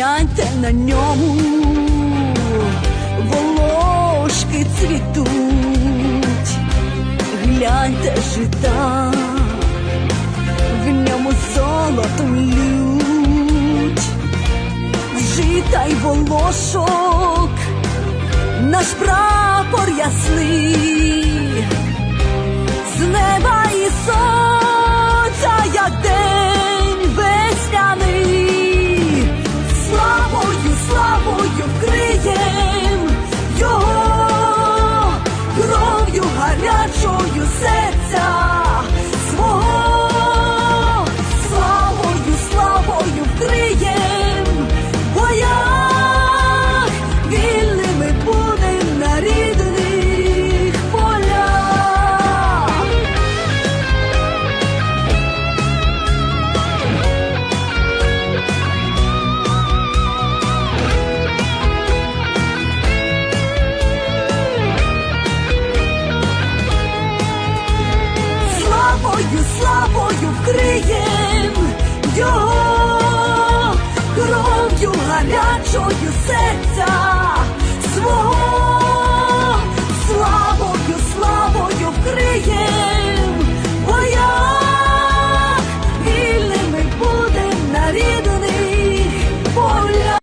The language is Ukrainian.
гляньте на ньому, волошки цвітуть, гляньте жита, в ньому золотом лють, жита й волошок, наш прапор ясний, кров'ю гарячою серця славою, славою вкриєм його кров'ю гарячою серця свого,